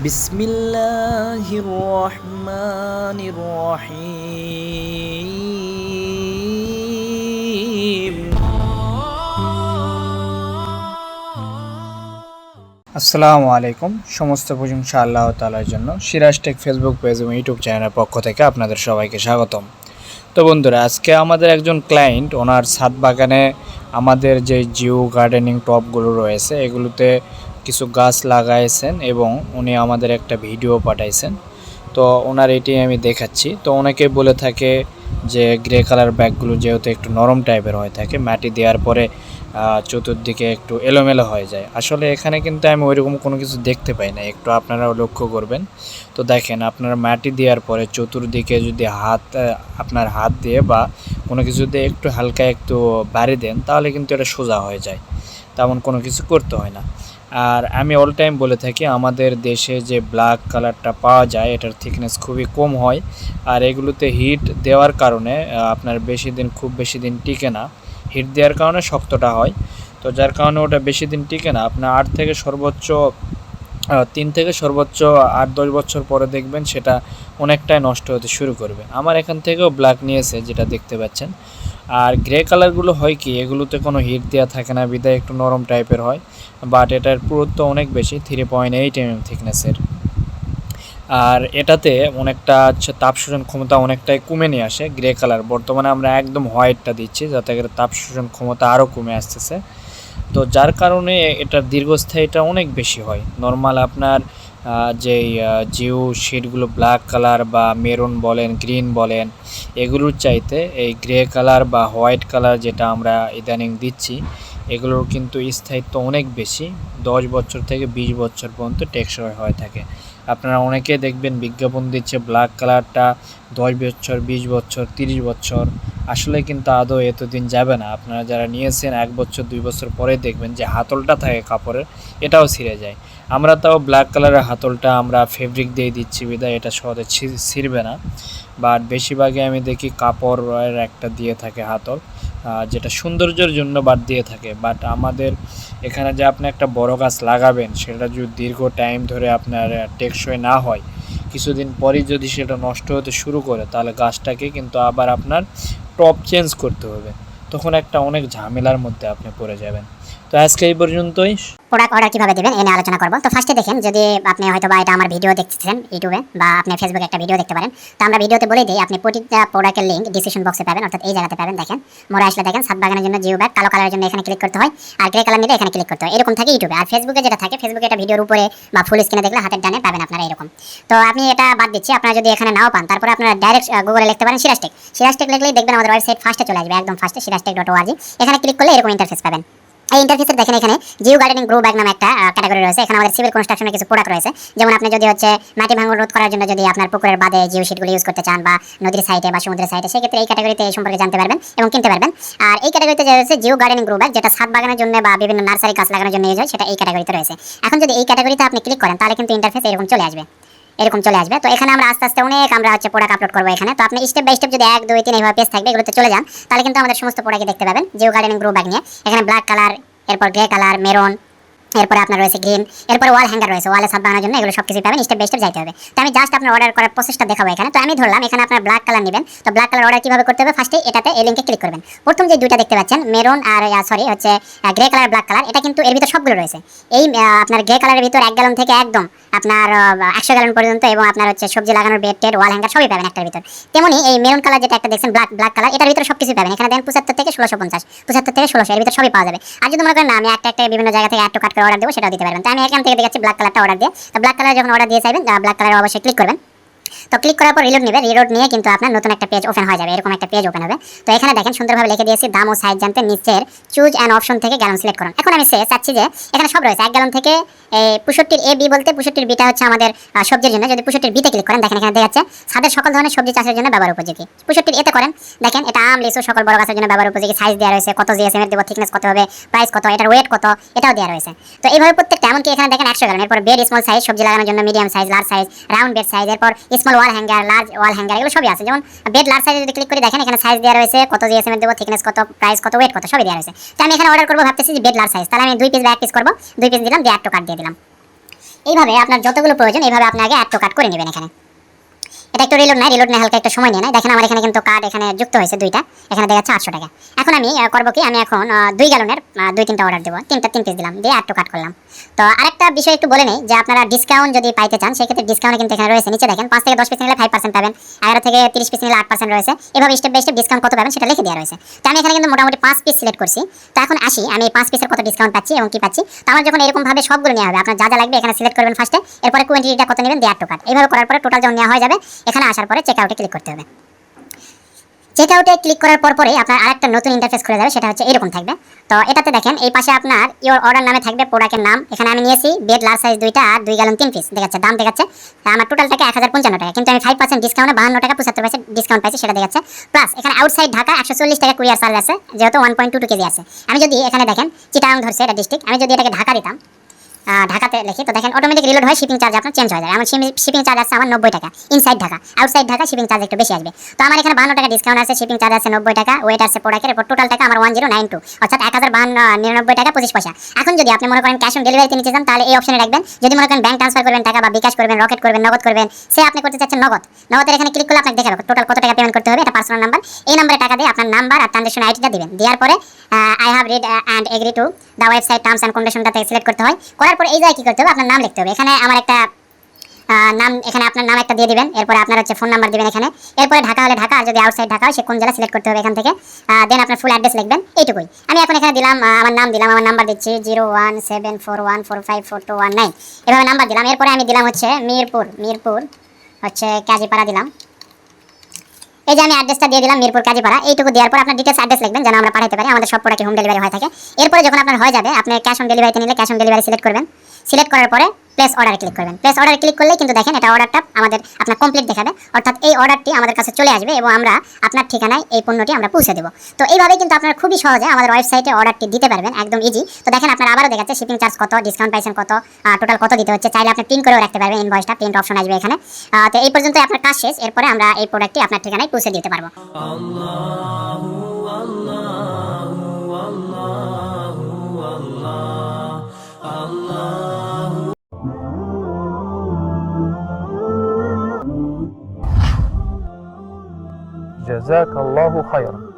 বিসমিল্লাহির রহমানির রহিম আসসালামু আলাইকুম। সমস্ত প্রশংসা আল্লাহ তালার জন্য। সিরাজ টেক ফেসবুক পেজ এবং ইউটিউব চ্যানেলের পক্ষ থেকে আপনাদের সবাইকে স্বাগতম। তো বন্ধুরা, আজকে আমাদের একজন ক্লায়েন্ট ওনার ছাদ বাগানে আমাদের যে জিও গার্ডেনিং টপগুলো রয়েছে, এগুলোতে কিছু গাছ লাগাইছেন এবং উনি আমাদের একটা ভিডিও পাঠাইছেন। তো ওনার এটি আমি দেখাচ্ছি। তো অনেকে বলে থাকে যে গ্রে কালার ব্যাগগুলো যেহেতু একটু নরম টাইপের হয়ে থাকে, মাটি দেওয়ার পরে চতুর্দিকে একটু এলোমেলো হয়ে যায়। আসলে এখানে কিন্তু আমি ওইরকম কোনো কিছু দেখতে পাই না। একটু আপনারাও লক্ষ্য করবেন। তো দেখেন, আপনার মাটি দেওয়ার পরে চতুর্দিকে যদি হাত আপনার হাত দিয়ে বা কোনো কিছু দিয়ে একটু হালকা একটু বাড়ি দেন, তাহলে কিন্তু এটা সোজা হয়ে যায়। তেমন কোনো কিছু করতে হয় না। আর আমি অল টাইম বলে থাকি, আমাদের দেশে যে ব্ল্যাক কালারটা পাওয়া যায়, এটার থিকনেস খুবই কম হয়। আর এগুলোতে হিট দেওয়ার কারণে আপনার বেশি দিন, খুব বেশি দিন টিকে না। হিট দেওয়ার কারণে শক্তটা হয়। তো যার কারণে ওটা বেশি দিন টিকে না। আপনার আট থেকে সর্বোচ্চ তিন থেকে সর্বোচ্চ আট দশ বছর পরে দেখবেন সেটা অনেকটাই নষ্ট হতে শুরু করবে। আমার এখান থেকেও ব্ল্যাক নিয়েছে, যেটা দেখতে পাচ্ছেন। আর গ্রে কালারগুলো হয় কি, এগুলোতে কোনো হিট দেওয়া থাকে না, বিদায় একটু নরম টাইপের হয় বাট এটার পুরুত্ব অনেক বেশি three point eight M M থিকনেসের আর এটাতে অনেকটা তাপ শোষণ ক্ষমতা অনেকটাই কমে নিয়ে আসে গ্রে কালার বর্তমানে আমরা একদম হোয়াইটটা দিচ্ছি, যাতে করে তাপ শোষণ ক্ষমতা আরও কমে আসতেছে। তো যার কারণে এটার দীর্ঘস্থায়ীটা অনেক বেশি হয়। নর্মাল আপনার আহ, জিও শিটগুলো ব্ল্যাক কালার বা মেরুন বলেন গ্রিন বলেন এগুলোর চাইতে এই গ্রে কালার বা হোয়াইট কালার যেটা আমরা ইদানিং দিচ্ছি এগুলোর কিন্তু স্থায়িত্ব অনেক বেশি দশ বছর থেকে বিশ বছর পর্যন্ত টেকসই হয়ে থাকে। আপনারা অনেকে দেখবেন বিজ্ঞাপন দিচ্ছে ব্ল্যাক কালারটা দশ বছর, বিশ বছর, তিরিশ বছর। আসলে কিন্তু আদৌ এতদিন যাবে না। আপনারা যারা নিয়েছেন এক বছর, দুই বছর পরে দেখবেন যে হাতলটা থাকে কাপড়ের, এটাও ছিঁড়ে যায়। আমরা তাও ব্ল্যাক কালারের হাতলটা আমরা ফেব্রিক দিয়ে দিচ্ছি বিদায় এটা সহজে ছিঁড়বে না। বাট বেশিরভাগই আমি দেখি কাপড়ের একটা দিয়ে থাকে হাতল। যেটা সৌন্দর্যের জন্য বাদ দিয়ে থাকে। বাট আমাদের এখানে যে আপনি একটা বড় গাছ লাগাবেন, সেটা যদি দীর্ঘ টাইম ধরে আপনার টেকসই না হয়, কিছুদিন পরে যদি সেটা নষ্ট হতে শুরু করে, তাহলে গাছটাকে কিন্তু আবার আপনার টপ চেঞ্জ করতে হবে। তখন একটা অনেক ঝামেলার মধ্যে আপনি পড়ে যাবেন। তো আজকে এই পর্যন্তই। প্রোডাক্ট অর্ডার কীভাবে দিবেন, এ নিয়ে আলোচনা করব। তো ফার্স্টে দেখেন, যদি আপনি হয়তো বা এটা আমার ভিডিও দেখতেছেন, ইউটিউবে বা আপনি ফেসবুকে একটা ভিডিও দেখতে পারেন। তো আমরা ভিডিওতে বলে দিই, আপনি প্রতিটা প্রোডাক্টের লিঙ্ক ডিসক্রিপশন বক্সে পাবেন, অর্থাৎ এই জায়গাতে পাবেন। দেখেন, মোড়ে আসলে দেখেন, সাত বাগানের জন্য জিও ব্যাগ, কালো কালারের জন্য এখানে ক্লিক করতে হয়, আর গ্রে কালার নিলে এখানে ক্লিক করতে হয়। এরকম থাকে ইউটিউবে। আর ফেসবুকে যেটা থাকে ফেসবুকে এটা ভিডিওর উপরে বা ফুল স্ক্রিনে দেখলে হাতের ডানে পাবেন আপনারা এরকম। তো আপনি এটা বাদ দিচ্ছি, আপনারা যদি এখানে নাও পান, তারপরে আপনারা ডাইরেক্ট গুগলে লিখতে পারেন সিরাজটেক সিরাজটেক লিখলেই দেখবেন আমাদের ওয়েবসাইট ফার্স্টে চলে আসবে, একদম ফার্স্টে সিরাজটেক ডট ওআরজি এখানে ক্লিক করলে এরকম ইন্টারফেস পাবেন। এই ইন্টারফেসে দেখেন এখানে জিও গার্ডেনিং গ্রো ব্যাগ নামে একটা ক্যাটাগরি রয়েছে। এখানে আমাদের সিভিল কনস্ট্রাকশনের কিছু প্রোডাক্ট রয়েছে। যেমন আপনি যদি হচ্ছে মাটি ভাঙন রোধ করার জন্য যদি আপনার পুকুরের বাদে জিও শিটগুলো ইউজ করতে চান বা নদীর সাইডে বা সমুদ্রের সাইডে সেক্ষেত্রে এই ক্যাটাগরিতে এই সম্পর্কে জানতে পারবেন এবং কিনতে পারবেন। আর এই ক্যাটাগরিতে যে রয়েছে জিও গার্ডেনিং গ্রো ব্যাগ যেটা ছাদ বাগানের জন্য বা বিভিন্ন নার্সারি গাছ লাগানোর জন্য ইউজ হয়, সেটা এই ক্যাটাগরিতে রয়েছে। এখন যদি এই ক্যাটাগরিতে আপনি ক্লিক করেন, তাহলে কিন্তু ইন্টারফেস এরকম চলে আসবে। এরকম চলে আসবে। তো এখানে আমরা আস্তে আস্তে অনেক আমরা হচ্ছে প্রোডাক্ট আপলোড করব এখানে। তো আপনি স্টেপ বাই স্টেপ যদি এক, দুই, তিন এইভাবে পেজ থাকবে, এগুলোতে চলে যান, তাহলে কিন্তু আমাদের সমস্ত প্রোডাক্টই দেখতে পাবেন। জিও গার্ডেনিং গ্রুপ ব্যাগ নিয়ে। এখানে ব্ল্যাক কালার এরপর গ্রে কালার মেরুন এরপরে আপনার রয়েছে গ্রিন এরপরে ওয়াল হ্যাঙ্গার রয়েছে ওয়ালে ছাদ বানানোর জন্য এগুলো সব কিছু পাবেন স্টেপ বাই স্টেপ যাইতে হবে। তো আমি জাস্ট আপনার অর্ডার করার প্রসেসটা দেখাবো এখানে। তো আমি ধরলাম, এখানে আপনার ব্ল্যাক কালার নেবেন। তো ব্ল্যাক কালার অর্ডার কীভাবে করতে হবে? ফার্স্টে এটাতে এই লিঙ্কে ক্লিক করবেন। প্রথম যে দুইটা দেখতে পাচ্ছেন মেরুন আর সরি হচ্ছে গ্রে কালার ব্ল্যাক কালার এটা কিন্তু এর ভিতর সবগুলো রয়েছে। এই আপনার গ্রে কালারের ভিতর এক গ্যালন থেকে একদম আপনার একশো গ্যালন পর্যন্ত এবং আপনার হচ্ছে সবজি লাগানোর বেড টেড ওয়াল হ্যাঙ্গার সবই পাবেন একটার ভিতর। তেমনি এই মেরুন কালার যেটা একটা দেখছেন ব্ল্যাক ব্ল্যাক কালার এটার ভিতরে সব কিছু পাবেন। এখানে দেন পঁচাত্তর থেকে ষোলোশো পঞ্চাশ। পঁচাত্তর থেকে ষোলোশো, এর ভিতরে সবই পাওয়া যাবে। আর যদি মনে করেন, না, আমি একটা একটা বিভিন্ন জায়গা থেকে একটু কাট অর্ডার দেবো, সেটাও দিতে পারবেন। তো আমি এখান থেকে দেখাচ্ছি ব্ল্যাক কালারটা অর্ডার দিয়ে। তো ব্ল্যাক কালার যখন অর্ডার দিয়ে চাইবেন ব্ল্যাক কালার অবশ্যই ক্লিক করবেন। তো ক্লিক করার পর রিলোড নেবে। রিলোড নিয়ে কিন্তু আপনার নতুন একটা পেজ ওপেন হয়ে যাবে। এরকম একটা পেজ ওপেন হবে। তো এখানে দেখেন সুন্দরভাবে লিখে দিয়েছি, দাম ও সাইজ জানতে নিচের চুজ অ্যান্ড অপশন থেকে গ্যালন সিলেক্ট করুন। এখন আমি সে চাচ্ছি যে, এখানে সব রয়েছে। এক গ্যালন থেকে পুষট্টির এ বি বলতে পুষট্টির বিটা হচ্ছে আমাদের সবজির জন্য। যদি পুষট্টির বিতে ক্লিক করেন, দেখেন এখানে দেখাচ্ছে, ছাদের সকল ধরনের সবজি চাষের জন্য ব্যবহার উপযোগী। পুষট্টির এতে করেন, দেখেন এটা আম, লিচু, সকল বড় গাছের জন্য ব্যবহার উপযোগী। সাইজ দেওয়া রয়েছে, কত জিএসএম এর দেবো থিকনেস কত হবে প্রাইস কত, এটার ওয়েট কত, এটাও দেওয়া রয়েছে। তো এইভাবে প্রত্যেকটা, এমনকি এখানে দেখেন একশো গ্রাম এরপর বেড স্মল সাইজ সবজি লাগানোর জন্য medium size large size round bed size এরপর small wall hanger large wall hanger এগুলো সবই আছে। যেমন বেড লার্জ সাইজে যদি ক্লিক করে, দেখেন এখানে সাইজ দেওয়া রয়েছে, কত জিএসএম দেবো থিকনেস কত প্রাইস কত ওয়েট কত, সবই দেওয়া রয়েছে। তো আমি এখানে অর্ডার করব, ভাবতেছি যে বেড লার্জ সাইজ তাহলে আমি দুই পিস বা এক পিস করব, দুই পিস দিলাম, দিয়ে একটু কাট দিয়ে দিলাম। এইভাবে আপনার যতগুলো প্রয়োজন, এইভাবে আপনি আগে অ্যাড টু কার্ড করে নেবেন এখানে। এটা একটু রিলোড নাই রিলোড না হালকা একটা সময় নিয়ে নেয় দেখেন আমার এখানে কিন্তু কার্ড এখানে যুক্ত হয়েছে দুইটা, এখানে দেখাচ্ছে আটশো টাকা। এখন আমি করব কি? আমি এখন দুই গ্যালনের দুই তিনটা অর্ডার দেবো। তিনটা তিন পিস দিলাম, দিয়ে একটু কাট করলাম। তো আরেকটা বিষয় একটু বলে নেই, যে আপনারা ডিসকাউন্ট যদি পাইতে চান, সেক্ষেত্রে ডিসকাউন্ট কিন্তু এখানে রয়েছে। নিচে দেখেন, পাঁচ থেকে দশ পিস নিলে ফাইভ পার্সেন্ট পাবেন, এগারো থেকে তিরিশ পিস নিলে আট পার্সেন্ট রয়েছে। এভাবে স্টেপ বাই স্টেপ ডিসকাউন্ট কত পাবেন সেটা লিখে দেওয়া রয়েছে। তো আমি এখানে কিন্তু মোটামুটি পাঁচ পিস সিলেক্ট করছি। তো এখন আসি, আমি পাঁচ পিসের কত ডিসকাউন্ট পাচ্ছি এবং কি পাচ্ছি? তো আমার যখন এরকম ভাবে সবগুলো নেওয়া হবে, আপনার যা যা লাগবে এখানে সিলেক্ট করবেন ফার্স্টে এরপরে কোয়ান্টিটিটা কত নেবেন, দিয়ে টু কাট এইভাবে করার পরে টোটাল যখন নেওয়া হয়ে যাবে এখানে আসার পরে চেক আউটে ক্লিক করতে হবে। চেক আউটে ক্লিক করার পর পরে আপনার আরেকটা নতুন ইন্টারফেস খুলে যাবে, সেটা হচ্ছে এরকম থাকবে। তো এটাতে দেখেন, এই পাশে আপনার ইওর অর্ডার নামে থাকবে প্রোডাক্টের নাম। এখানে আমি নিয়েছি বেড লার্জ সাইজ দুইটা আর দুই গ্যালন তিন পিস দেখাচ্ছে, দাম দেখাচ্ছে। আমার টোটাল টাকা এক হাজার পঞ্চান্ন টাকা, কিন্তু আমি ফাইভ পার্সেন্ট ডিসকাউন্টে বাহান্ন টাকা পঁচাত্তর পার্সেন্ট ডিসকাউন্ট পাইছি, সেটা দেখাচ্ছে। প্লাস এখানে আউটসাইড ঢাকা একশো চল্লিশ টাকা কুরিয়ার চার্জ আছে, যেহেতু one point two two KG আছে। আমি যদি এখানে দেখেন চিটাং ধরছে এটা ডিস্ট্রিক্ট আমি যদি এটাকে ঢাকা দিতাম ঢাকাতে লিখি তো দেখেন অটোমেটিক রিলোড হয় শিপিং চার্জ আপনার চেঞ্জ হয়ে যায়। আমার শিপিং চার্জ আছে আমার নব্বই টাকা inside Dhaka. Outside Dhaka shipping charge একটু বেশি আসবে। তো আমার এখানে বান্ন টাকা ডিসকাউন্ট আছে শিপিং চার্জ আছে নব্বই টাকা ওয়েট আছে প্রোডাক্টের এরপর টোটাল টাকা আমার ওয়ান জিরো নাইন টু অর্থাৎ এক হাজার বাহান্ন নিরানব্বই টাকা পঁচিশ পয়সা। এখন যদি আপনি মনে করেন ক্যাশ অন ডেলিভারিতে নিতে চান, তাহলে এই অপশনে রাখবেন। যদি মনে করেন ব্যাংক ট্রান্সফার করবেন টাকা বা বিকাশ করবেন রকেট করবেন, নগদ করবেন, সে আপনি করতে চাচ্ছেন নগদ। নগদের এখানে ক্লিক করলে আপনাকে দেখাবে টোটাল কত টাকা পেমেন্ট করতে হবে, এটা পার্সোনাল নাম্বার এই নাম্বারে টাকা দিয়ে আপনার নাম্বার আর ট্রানজেকশন আইডিটা দিবেন। দেওয়ার পরে I have read and agree to the website terms and কন্ডিশনটা থেকে সিলেক্ট করতে হয়। করার পরে এই জায়গায় কি করতে হবে? আপনার নাম লিখতে হবে। এখানে আমার একটা নাম, এখানে আপনার নাম একটা দিয়ে দিবেন। এরপরে আপনার হচ্ছে ফোন নাম্বার দিবেন এখানে। এরপরে ঢাকা হলে ঢাকা, আর যদি আউটসাইড ঢাকা হয়, সে কোন জেলা সিলেক্ট করতে হবে এখান থেকে। দেন আপনার ফুল অ্যাড্রেস লিখবেন। এইটুকুই। আমি এখন এখানে দিলাম আমার নাম দিলাম, আমার নাম্বার দিচ্ছি zero one seven four one four five four two one nine এভাবে নাম্বার দিলাম। এরপরে আমি দিলাম হচ্ছে মিরপুর মিরপুর হচ্ছে কাজীপাড়া দিলাম। এই যে আমি অ্যাড্রেসটা দিয়ে দিলাম মিরপুর কাজীপাড়া, এইটুকু দেওয়ার পর আপনার ডিটেলস অ্যাড্রেস লিখবেন, যেন আমরা পাঠাতে পারি, আমাদের সব প্রোডাক্টে হোম ডেলিভারি হয়ে থাকে। এরপরে যখন আপনার হয়ে যাবে, আপনি ক্যাশ অন ডেলিভারিতে নিলে ক্যাশ অন ডেলিভারি সিলেক্ট করবেন। সিলেক্ট করার পরে প্লেস অর্ডারে ক্লিক করবেন। প্লেস অর্ডারে ক্লিক করলে কিন্তু দেখেন এটা অর্ডারটা আমাদের, আপনার কমপ্লিট দেখাবে। অর্থাৎ এই অর্ডারটি আমাদের কাছে চলে আসবে এবং আমরা আপনার ঠিকানায় এই পণ্যটি আমরা পৌঁছে দেবো। তো এইভাবে কিন্তু আপনারা খুবই সহজে আমাদের ওয়েবসাইটে অর্ডারটি দিতে পারবেন, একদম ইজি তো দেখেন আপনার আবারও দেখাচ্ছে শিপিং চার্জ কত ডিসকাউন্ট পাইছেন কত টোটাল কত দিতে হচ্ছে। চাইলে আপনি প্রিন্ট করেও রাখতে পারবেন ইনভয়েসটা প্রিন্ট অপশন আসবে এখানে। তো এই পর্যন্ত আপনার কাজ শেষ। এরপরে আমরা এই প্রোডাক্টটি আপনার ঠিকানায় পৌঁছে দিতে পারব। جزاك الله خيرا.